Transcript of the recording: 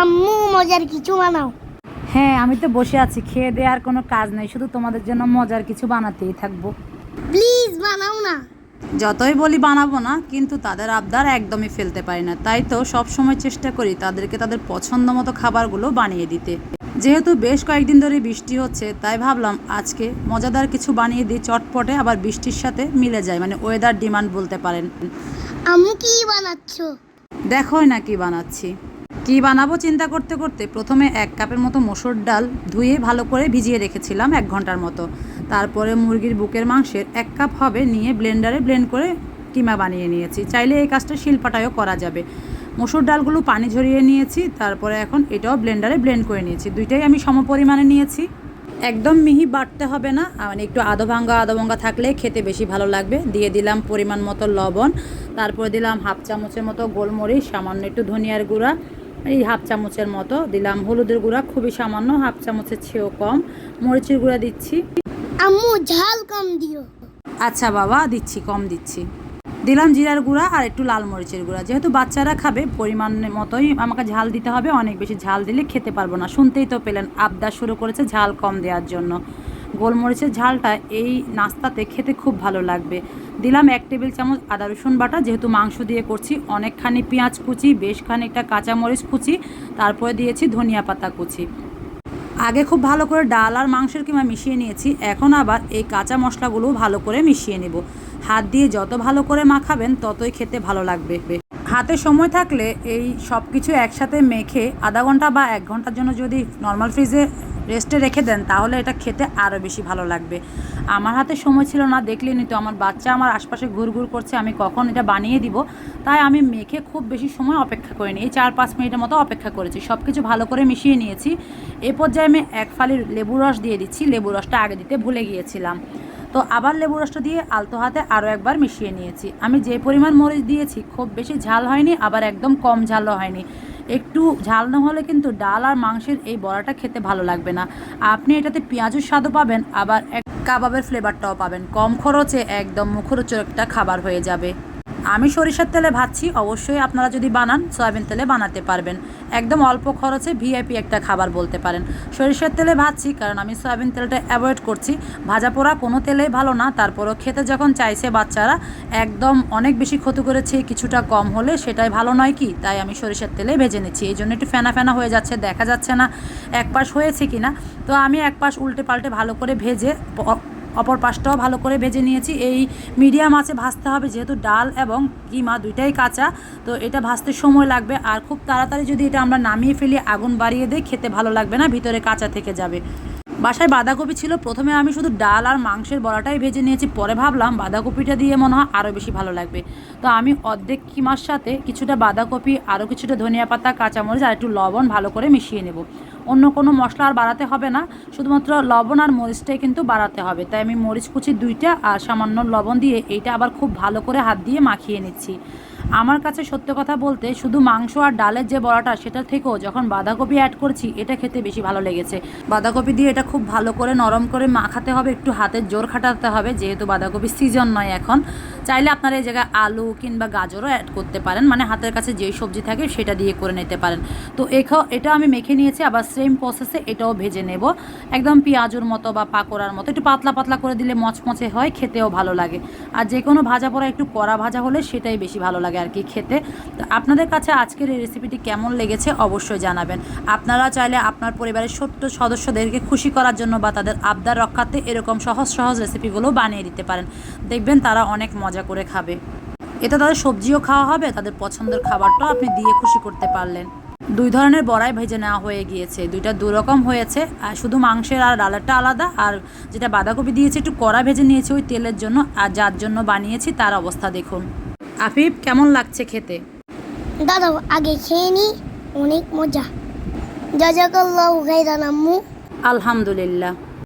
আম্মু মজার কিছু বানাও। হ্যাঁ আমি তো বসে আছি। খেয়ে দেওয়ার কোনো কাজ নেই শুধু তোমাদের জন্য মজার কিছু বানাতেই থাকব। প্লিজ বানাও না। যতই বলি বানাবো না কিন্তু তাদের আবদার একদমই ফেলতে পারি না। তাই তো সব সময় চেষ্টা করি তাদেরকে তাদের পছন্দ মতো খাবারগুলো বানিয়ে দিতে। যেহেতু বেশ কয়েকদিন ধরে বৃষ্টি হচ্ছে তাই ভাবলাম আজকে মজাদার কিছু বানিয়ে দিই চটপটে আবার বৃষ্টির সাথে মিলে যায় মানে ওয়েদার ডিমান্ড বলতে পারেন। আম্মু কি বানাচ্ছ? দেখোই না কি বানাচ্ছি। কি বানাবো চিন্তা করতে করতে? প্রথমে এক কাপের মতো মসুর ডাল ধুয়ে ভালো করে ভিজিয়ে রেখেছিলাম এক ঘণ্টার মতো। তারপরে মুরগির বুকের মাংসের এক কাপ হবে নিয়ে ব্লেন্ডারে ব্লেন্ড করে কিমা বানিয়ে নিয়েছি। চাইলে এই কাজটা শিলপাটায়ও করা যাবে। মসুর ডালগুলো পানি ঝরিয়ে নিয়েছি, তারপরে এখন এটাও ব্লেন্ডারে ব্লেন্ড করে নিয়েছি। দুইটাই আমি সম পরিমাণে নিয়েছি। একদম মিহি বাটতে হবে না মানে একটু আধো ভাঙ্গা আধো ভাঙ্গা থাকলে খেতে বেশি ভালো লাগবে। দিয়ে দিলাম পরিমাণ মতো লবণ, তারপরে দিলাম হাফ চামচের মতো গোলমরিচ, সামান্য একটু ধনিয়ার গুঁড়া এই হাফ চামচের মতো দিলাম। হলুদের গুঁড়া খুবই সামান্য হাফ চামচের চেয়েও কম। মরিচের গুঁড়া দিচ্ছি। আম্মু ঝাল কম দিও। আচ্ছা বাবা দিচ্ছি কম দিচ্ছি। দিলাম জিরার গুঁড়া আর একটু লাল মরিচের গুঁড়া। যেহেতু বাচ্চারা খাবে পরিমাণ মতোই আমাকে ঝাল দিতে হবে। অনেক বেশি ঝাল দিলে খেতে পারব না। শুনতেই তো পেলেন আবদার শুরু করেছে ঝাল কম দেওয়ার জন্য। গোলমরিচের ঝালটা এই নাস্তাতে খেতে খুব ভালো লাগবে। দিলাম এক টেবিল চামচ আদা রসুন বাটা, যেহেতু মাংস দিয়ে করছি অনেকখানি পেঁয়াজ কুচি, বেশ খানিকটা কাঁচামরিচ কুচি, তারপরে দিয়েছি ধনিয়া পাতা কুচি। আগে খুব ভালো করে ডাল আর মাংসের কিমা মিশিয়ে নিয়েছি, এখন আবার এই কাঁচা মশলাগুলো ভালো করে মিশিয়ে নেব। হাত দিয়ে যত ভালো করে মাখাবেন, ততই খেতে ভালো লাগবে। হাতে সময় থাকলে এই সব কিছু একসাথে মেখে আধা ঘণ্টা বা এক ঘণ্টার জন্য যদি নর্মাল ফ্রিজে রেস্টে রেখে দেন, তাহলে এটা খেতে আরও বেশি ভালো লাগবে। আমার হাতে সময় ছিল না দেখলেনি তো, আমার বাচ্চা আমার আশপাশে ঘুরঘুর করছে, আমি কখন এটা বানিয়ে দিব? তাই আমি মেখে খুব বেশি সময় অপেক্ষা করিনি। এই চার পাঁচ মিনিটের মতো অপেক্ষা করেছি সব কিছু ভালো করে মিশিয়ে নিয়েছি। এ পর্যায়ে আমি এক ফালি লেবু রস দিয়ে দিচ্ছি, লেবু রসটা আগে দিতে ভুলে গিয়েছিলাম। তো আবার লেবু রসটা দিয়ে আলতো হাতে আরও একবার মিশিয়ে নিয়েছি। আমি যে পরিমাণ মরিচ দিয়েছি, খুব বেশি ঝাল হয়নি, আবার একদম কম ঝালও হয়নি। একটু ঝাল না হলে কিন্তু ডাল আর মাংসের এই বড়াটা খেতে ভালো লাগবে না। আপনি এটাতে পেঁয়াজের স্বাদও পাবেন, আবার এক কাবাবের ফ্লেভারটাও পাবেন। কম খরচে একদম মুখরোচক একটা খাবার হয়ে যাবে। আমি সরিষার তেলে ভাজছি, অবশ্যই আপনারা যদি বানান, সয়াবিন তেলে বানাতে পারবেন। একদম অল্প খরচে ভিআইপি একটা খাবার বলতে পারেন। সরিষার তেলে ভাজছি, কারণ আমি সয়াবিন তেলটা অ্যাভয়েড করছি। ভাজা পোড়া কোনো তেলেই ভালো না, তারপরও খেতে যখন চাইছে বাচ্চারা, একদম অনেক বেশি ক্ষতি করেছে, কিছুটা কম হলে সেটাই ভালো নয় কি? তাই আমি সরিষার তেলে ভেজে নিচ্ছি। এই জন্য একটু ফেনা ফেনা হয়ে যাচ্ছে, দেখা যাচ্ছে না। এক পাশ হয়েছে কি না তো আমি এক পাশ উল্টে পাল্টে ভালো করে ভেজে অপর পাশটাও ভালো করে ভেজে নিয়েছি। এই মিডিয়াম আছে ভাজতে হবে যেহেতু ডাল এবং কিমা দুইটাই কাঁচা, তো এটা ভাজতে সময় লাগবে। আর খুব তাড়াতাড়ি যদি এটা আমরা নামিয়ে ফেলি, আগুন বাড়িয়ে দিই খেতে ভালো লাগবে না, ভিতরে কাঁচা থেকে যাবে। বাসায় বাঁধাকপি ছিল, প্রথমে আমি শুধু ডাল আর মাংসের বড়াটাই ভেজে নিয়েছি, পরে ভাবলাম বাঁধাকপিটা দিয়ে মনে হয় আরও বেশি ভালো লাগবে। তো আমি অর্ধেক কিমার সাথে কিছুটা বাঁধাকপি আরও কিছুটা ধনিয়া পাতা, কাঁচামরিচ আর একটু লবণ ভালো করে মিশিয়ে নেব। অন্য কোনো মশলা আর বাড়াতে হবে না। শুধুমাত্র লবণ আর মরিচটাই কিন্তু বাড়াতে হবে। তাই আমি মরিচ কুচি দুইটা আর সামান্য লবণ দিয়ে এইটা আবার খুব ভালো করে হাত দিয়ে মাখিয়ে নিচ্ছি। আমার কাছে সত্য কথা বলতে শুধু মাংস আর ডালের যে বড়াটা সেটা থেকেও যখন বাঁধাকপি অ্যাড করছি, এটা খেতে বেশি ভালো লেগেছে। বাঁধাকপি দিয়ে এটা খুব ভালো করে নরম করে মাখাতে হবে, একটু হাতের জোর খাটাতে হবে, যেহেতু বাঁধাকপির সিজন নয় এখন। চাইলে আপনারা এই জায়গায় আলু কিংবা গাজরও অ্যাড করতে পারেন মানে হাতের কাছে যেই সবজি থাকে সেটা দিয়ে করে নিতে পারেন। তো এটা আমি মেখে নিয়েছি, আবার সেম প্রসেসে এটাও ভেজে নেব। একদম পেঁয়াজুর মতো বা পাকোড়ার মতো, একটু পাতলা পাতলা করে দিলে মচমচে হয়, খেতেও ভালো লাগে। আর যে কোনো ভাজা পোড়া, একটু কড়া ভাজা হলে সেটাই বেশি ভালো লাগে। আর কি খেতে। তো আপনাদের কাছে আজকের এই রেসিপিটি কেমন লেগেছে অবশ্যই জানাবেন। আপনারা চাইলে আপনার পরিবারের ছোট্ট সদস্যদেরকে খুশি করার জন্য বা তাদের আবদার রক্ষাতে এরকম সহজ সহজ রেসিপিগুলো বানিয়ে দিতে পারেন। দেখবেন তারা অনেক মজা করে খাবে। এতে তাদের সবজিও খাওয়া হবে, তাদের পছন্দের খাবারটাও আপনি দিয়ে খুশি করতে পারলেন। দুই ধরনের বড়াই ভেজে নেওয়া হয়ে গিয়েছে। দুইটা দু রকম হয়েছে। আর শুধু মাংসের আর ডালেরটা আলাদা। আর যেটা বাঁধাকপি দিয়েছি, একটু কড়া ভেজে নিয়েছি ওই তেলের জন্য। আর যার জন্য বানিয়েছি তার অবস্থা দেখুন। আফিফ কেমন লাগছে খেতে? দাদা আগে খেয়ে নি অনেক মজা। জাজাকাল্লাহ খাইরান আম্মু। আলহামদুলিল্লাহ।